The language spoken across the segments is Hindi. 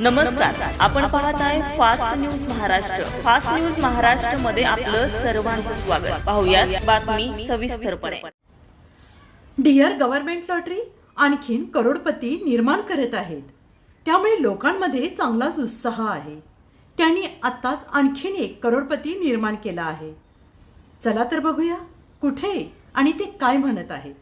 नमस्कार. आपण पाहत आहे fast news Maharashtra. Fast news महाराष्ट्रमध्ये आपलं सर्वांचं स्वागत. पाहुयात बातमी सविस्तरपणे. डिअर गव्हर्नमेंट लॉटरी आणखीन करोडपती निर्माण करत आहेत. त्यामुळे लोकांमध्ये चांगलाच उत्साह आहे. त्यांनी आत्ताच आणखीन एक करोडपती निर्माण केला आहे. चला तर बघूया कुठे आणि ते काय म्हणत आहे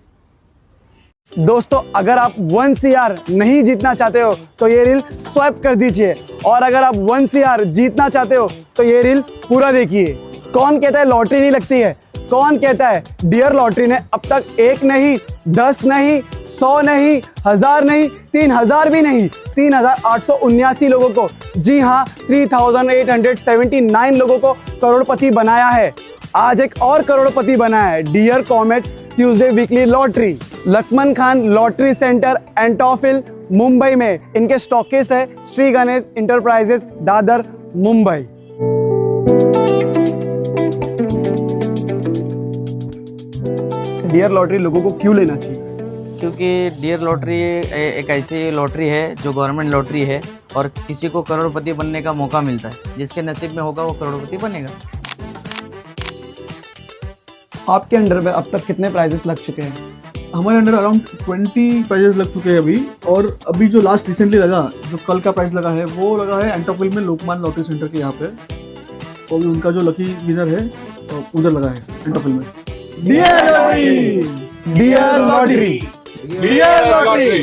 दोस्तों, अगर आप वन सीआर नहीं जीतना चाहते हो तो ये रील स्वाइप कर दीजिए। और अगर आप वन सीआर जीतना चाहते हो तो ये रील पूरा देखिए। कौन कहता है लॉटरी नहीं लगती है? कौन कहता है, डियर लॉटरी ने अब तक एक नहीं, दस नहीं, सौ नहीं, हज़ार नहीं, तीन हज़ार भी नहीं, तीन हज़ार आठ सौ उन्यासी लोगों को। जी हाँ three thousand eight hundred seventy nine लोगों को करोड़पति बनाया है। आज एक और करोड़पति बना है, dear comet Tuesday weekly lottery Laxman Khan lottery centre Antop Hill Mumbai में। इनके स्टॉकिस्ट है Shri Ganesh enterprises Dadar Mumbai dear lottery लोगों को क्यों लेना चाहिए? क्योंकि डियर लॉटरी एक ऐसी लॉटरी है जो गवर्नमेंट लॉटरी है और किसी को करोड़पति बनने का मौका मिलता है। जिसके नसीब में होगा वो करोड़पति बनेगा। आपके अंडर में अब तक कितने प्राइजेस लग चुके हैं? हमारे अंडर अराउंड ट्वेंटी प्राइजेस लग चुके हैं अभी। और अभी जो लास्ट रिसेंटली लगा जो कल का प्राइस लगा है वो लगा है एंटोफिल में लोकमान लॉटरी सेंटर के यहाँ पे। तो अभी उनका जो लकी विनर है अ, उधर लगा है एंटोफिल में। Dear lottery dear lottery dear lottery